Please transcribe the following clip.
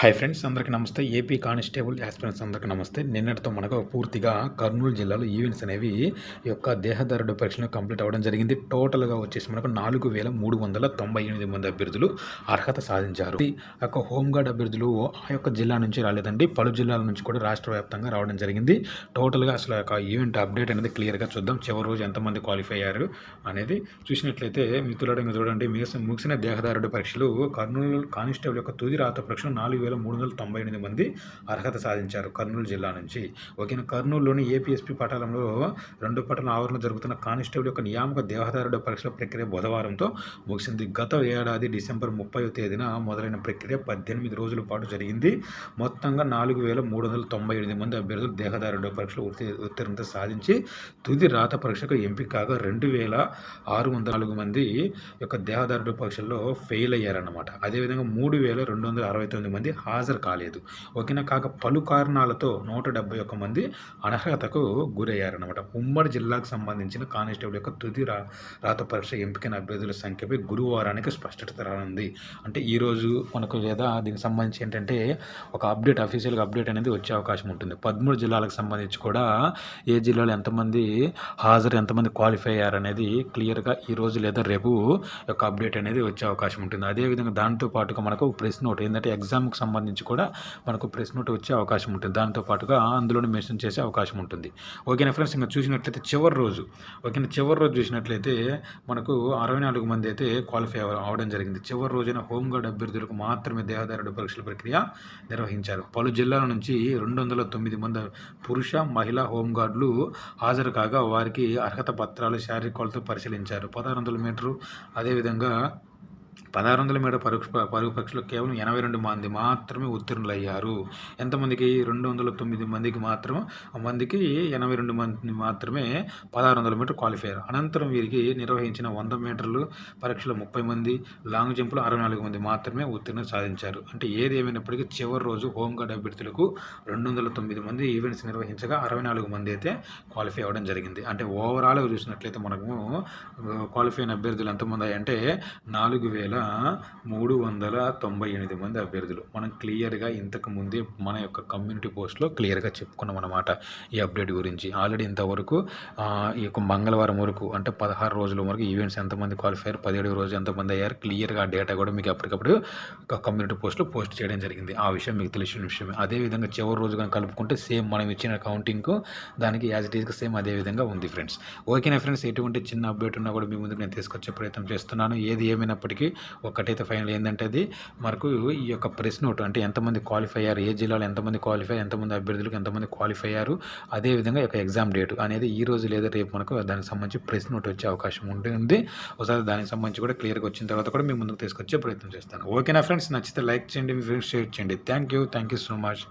Hi friends అందరికీ నమస్తే. AP constable aspirants అందరికీ నమస్తే. నిన్నటితో మనకు పూర్తిగా కర్నూలు జిల్లాలో ఈవెంట్స్ అనేవి ఈ యొక్క దేహదారుడు పరీక్షలు కంప్లీట్ అవ్వడం జరిగింది. టోటల్గా వచ్చేసి మనకు నాలుగు వేల మూడు వందల తొంభై ఎనిమిది మంది అభ్యర్థులు అర్హత సాధించారు. ఈ యొక్క హోంగార్డ్ అభ్యర్థులు ఆ యొక్క జిల్లా నుంచి రాలేదండి. పలు జిల్లాల నుంచి కూడా రాష్ట్ర వ్యాప్తంగా రావడం జరిగింది. టోటల్గా అసలు యొక్క ఈవెంట్ అప్డేట్ అనేది క్లియర్గా చూద్దాం. చివరి రోజు ఎంతమంది క్వాలిఫై అయ్యారు అనేది చూసినట్లయితే మిత్రులారా చూడండి. ముగిసిన ముగిసిన దేహదారుడు పరీక్షలు కర్నూలు కానిస్టేబుల్ యొక్క తుది రాత పరీక్షలు నాలుగు వేల మూడు వందల తొంభై ఎనిమిది మంది అర్హత సాధించారు కర్నూలు జిల్లా నుంచి. ఓకేనా కర్నూలులోని ఏపీఎస్పీ పటాలంలో రెండు పట్టణ ఆవరణ జరుగుతున్న కానిస్టేబుల్ యొక్క నియామక దేహదారుడు పరీక్షల ప్రక్రియ బుధవారంతో ముగిసింది. గత ఏడాది డిసెంబర్ ముప్పై తేదీన మొదలైన ప్రక్రియ పద్దెనిమిది రోజుల పాటు జరిగింది. మొత్తంగా నాలుగు వేల మూడు వందల తొంభై ఎనిమిది మంది అభ్యర్థులు దేహదారుడు పరీక్షలు ఉత్తీర్ణత సాధించి తుది రాత పరీక్షకు ఎంపిక కాగా రెండు వేల ఆరు వందల నాలుగు మంది యొక్క దేహదారుడు పరీక్షల్లో ఫెయిల్ అయ్యారన్నమాట. అదేవిధంగా మూడు వేల రెండు వందల అరవై తొమ్మిది మంది హాజరు కాలేదు. ఓకేనా కాక పలు కారణాలతో నూట డెబ్బై ఒక్క మంది అనర్హతకు గురయ్యారనమాట ఉమ్మడి జిల్లాకు సంబంధించిన కానిస్టేబుల్ యొక్క తుది రా రాత పరీక్ష ఎంపికైన అభ్యర్థుల సంఖ్యపై గురువారానికి స్పష్టత రానుంది అంటే ఈరోజు మనకు లేదా దీనికి సంబంధించి ఏంటంటే ఒక అప్డేట్ అఫీషియల్గా అప్డేట్ అనేది వచ్చే అవకాశం ఉంటుంది. పదమూడు జిల్లాలకు సంబంధించి కూడా ఏ జిల్లాలో ఎంతమంది హాజరు ఎంతమంది క్వాలిఫై అయ్యారనేది క్లియర్గా ఈరోజు లేదా రేపు యొక్క అప్డేట్ అనేది వచ్చే అవకాశం ఉంటుంది. అదేవిధంగా దాంతో పాటుగా మనకు ప్రెస్ నోట్ ఏంటంటే ఎగ్జామ్కి సంబంధించి కూడా మనకు ప్రెస్ నోట్ వచ్చే అవకాశం ఉంటుంది. దాంతో పాటుగా అందులోనే మెన్షన్ చేసే అవకాశం ఉంటుంది. ఓకేనా ఫ్రెండ్స్? ఇంకా చూసినట్లయితే చివరి రోజు ఓకేనా? చివరి రోజు చూసినట్లయితే మనకు అరవై నాలుగు మంది అయితే క్వాలిఫై అవడం జరిగింది. చివరి రోజున హోంగార్డ్ అభ్యర్థులకు మాత్రమే దేహదారుడు పరీక్షల ప్రక్రియ నిర్వహించారు. పలు జిల్లాల నుంచి రెండు వందల తొమ్మిది మంది పురుష మహిళా హోంగార్డులు హాజరు కాగా వారికి అర్హత పత్రాలు శారీరక కొలత పరిశీలించారు. పదహారు వందల మీటరు అదేవిధంగా పదహారు వందల మీటర్ పరుగు పరుగు పరీక్షలో కేవలం ఎనభై రెండు మంది మాత్రమే ఉత్తీర్ణులయ్యారు. ఎంతమందికి? రెండు వందల తొమ్మిది మందికి మాత్రం మందికి ఎనభై రెండు మంది మాత్రమే పదహారు వందల మీటర్ క్వాలిఫై అనంతరం వీరికి నిర్వహించిన వంద మీటర్లు పరీక్షలో ముప్పై మంది లాంగ్ జంప్లో అరవై నాలుగు మంది మాత్రమే ఉత్తీర్ణ సాధించారు. అంటే ఏది ఏమైనప్పటికీ చివరి రోజు హోంగార్డ్ అభ్యర్థులకు రెండు వందల తొమ్మిది మంది ఈవెంట్స్ నిర్వహించగా అరవై నాలుగు మంది అయితే క్వాలిఫై అవ్వడం జరిగింది. అంటే ఓవరాల్గా చూసినట్లయితే మనము క్వాలిఫై అయిన అభ్యర్థులు ఎంతమంది అంటే నాలుగు వేల మూడు వందల తొంభై ఎనిమిది మంది అభ్యర్థులు. మనం క్లియర్గా ఇంతకు ముందే మన యొక్క కమ్యూనిటీ పోస్ట్లో క్లియర్గా చెప్పుకున్నాం అనమాట ఈ అప్డేట్ గురించి. ఆల్రెడీ ఇంతవరకు ఈ యొక్క మంగళవారం వరకు అంటే పదహారు రోజుల వరకు ఈవెంట్స్ ఎంతమంది క్వాలిఫై అయ్యారు పదిహేడు రోజు ఎంతమంది అయ్యారు క్లియర్గా ఆ డేటా కూడా మీకు అప్పటికప్పుడు కమ్యూనిటీ పోస్ట్లో పోస్ట్ చేయడం జరిగింది. ఆ విషయం మీకు తెలిసిన విషయమే. అదేవిధంగా చివరి రోజు కానీ కలుపుకుంటే సేమ్ మనం ఇచ్చిన కౌంటింగ్కు దానికి యాజ్ ఇట్ ఈస్గా సేమ్ అదే విధంగా ఉంది ఫ్రెండ్స్. ఓకేనా ఫ్రెండ్స్? ఎటువంటి చిన్న అప్డేట్ ఉన్నా కూడా మీ ముందుకు నేను తీసుకొచ్చే ప్రయత్నం చేస్తున్నాను. ఏది ఏమైనప్పటికీ ఒక్కటైతే ఫైనల్ ఏంటంటే అది మనకు ఈ యొక్క ప్రెస్ నోట్ అంటే ఎంతమంది క్వాలిఫై అయ్యారు ఏ జిల్లాలో ఎంతమంది క్వాలిఫై ఎంతమంది అభ్యర్థులకు ఎంతమంది క్వాలిఫై అయ్యారు అదేవిధంగా ఈ యొక్క ఎగ్జామ్ డేట్ అనేది ఈ రోజు లేదా రేపు మనకు దానికి సంబంధించి ప్రెస్ నోట్ వచ్చే అవకాశం ఉంటుంది. ఒకసారి దానికి సంబంధించి కూడా క్లియర్గా వచ్చిన తర్వాత కూడా మీ ముందుకు తీసుకొచ్చే ప్రయత్నం చేస్తాను. ఓకేనా ఫ్రెండ్స్ నచ్చితే లైక్ చేయండి మీ ఫ్రెండ్స్ షేర్ చేయండి. Thank you thank you so much